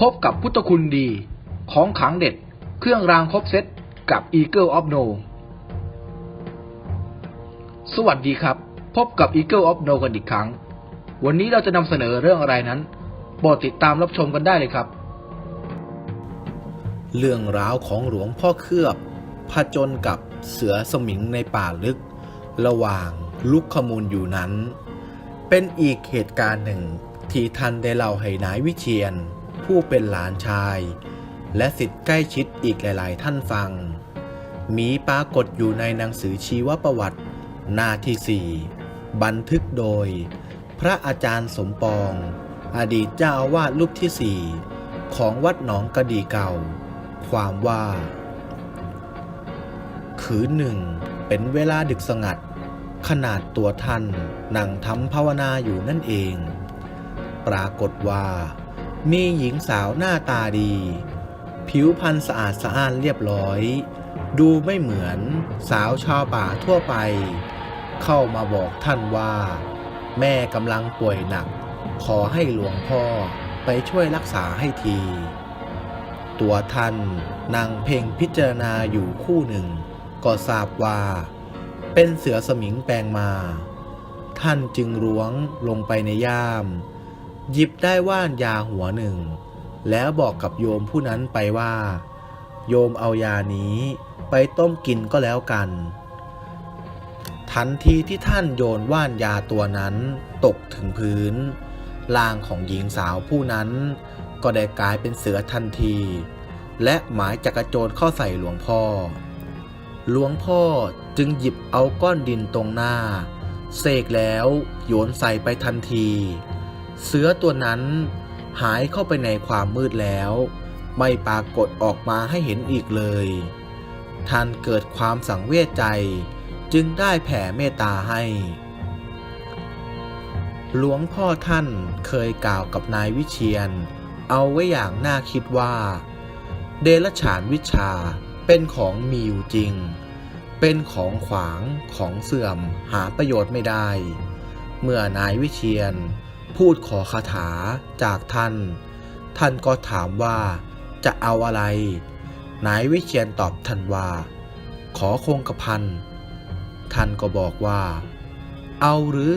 พบกับพุทธคุณดี ของขังเด็ด เครื่องรางครบเซตกับ Eagle of No สวัสดีครับ พบกับ Eagle of No กันอีกครั้ง วันนี้เราจะนำเสนอเรื่องอะไรนั้นโปรดติดตามรับชมกันได้เลยครับ เรื่องราวของหลวงพ่อเคลือบผจญกับเสือสมิงในป่าลึก ระหว่างลุกขมูลอยู่นั้น เป็นอีกเหตุการณ์หนึ่งที่ท่านได้เล่าให้นายวิเชียน ผู้เป็นหลานชาย และสิทธิ์ใกล้ชิดอีกหลาย ๆ ท่านฟัง มีปรากฏอยู่ในหนังสือชีวประวัติ หน้าที่สี่บันทึกโดย พระอาจารย์สมปอง อดีตเจ้าอาวาสรูปที่สี่ของวัดหนองกระดีเก่า ความว่า คืนหนึ่งเป็นเวลาดึกสงัด ขนาดตัวท่านนั่งทำภาวนาอยู่นั่นเอง ปรากฏว่า มีหญิงสาวหน้าตาดี ผิวพรรณสะอาดสะอ้านเรียบร้อย ดูไม่เหมือนสาวชาวป่าทั่วไป เข้ามาบอกท่านว่า แม่กำลังป่วยหนัก ขอให้หลวงพ่อไปช่วยรักษาให้ที ตัวท่านนั่งเพ่งพิจารณาอยู่คู่หนึ่ง ก็ทราบว่า เป็นเสือสมิงแปลงมา ท่านจึงร้วงลงไปในย่าม หยิบได้ว่านยาหัวหนึ่ง แล้วบอกกับโยมผู้นั้นไปว่า โยมเอายานี้ไปต้มกินก็แล้วกัน ทันทีที่ท่านโยนว่านยาตัวนั้นตกถึงพื้นร่างของหญิงสาวผู้นั้น ก็ได้กลายเป็นเสือทันที และหมายจะกระโจนเข้าใส่หลวงพ่อ หลวงพ่อจึงหยิบเอาก้อนดินตรงหน้า เสกแล้วโยนใส่ไปทันที เสือตัวนั้นหายเข้าไปในความมืดแล้ว ไม่ปรากฏออกมาให้เห็นอีกเลย ท่านเกิดความสังเวชใจจึงได้แผ่เมตตาให้ หลวงพ่อท่านเคยกล่าวกับนายวิเชียน เอาไว้อย่างน่าคิดว่า เดรัจฉานวิชาเป็นของมีอยู่จริง เป็นของขวางของเสื่อมหาประโยชน์ไม่ได้ เมื่อนายวิเชียน พูดขอคาถาจากท่าน ท่านก็ถามว่าจะเอาอะไร นายวิเชียนตอบท่านว่า ขอคงกระพัน ท่านก็บอกว่า เอาหรือ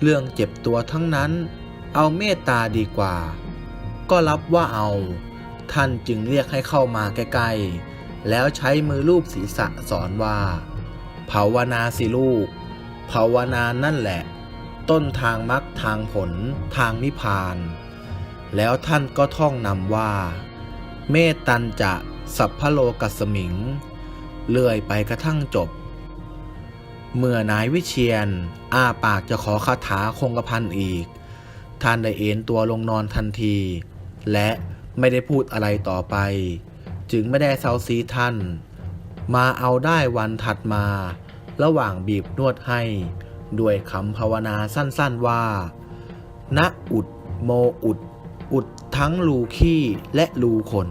เรื่องเจ็บตัวทั้งนั้น เอาเมตตาดีกว่า ก็รับว่าเอา ท่านจึงเรียกให้เข้ามาใกล้ๆ แล้วใช้มือลูบศีรษะสอนว่า ภาวนาสิลูก ภาวนานั่นแหละ ต้นทางมรรคทางผลทางนิพพาน แล้วท่านก็ท่องนำว่า เมตตันจะสัพพโลกัสมิง เลื่อยไปกระทั่งจบ เมื่อนายวิเชียนอ้าปากจะขอคาถาคงกระพันอีก ท่านได้เอนตัวลงนอนทันที และไม่ได้พูดอะไรต่อไป จึงไม่ได้เซาซีท่าน มาเอาได้วันถัดมา ระหว่างบีบนวดให้ ด้วยคำภาวนาสั้นๆว่า ณ อุด โมอุด อุดทั้งรูขี้และรูขน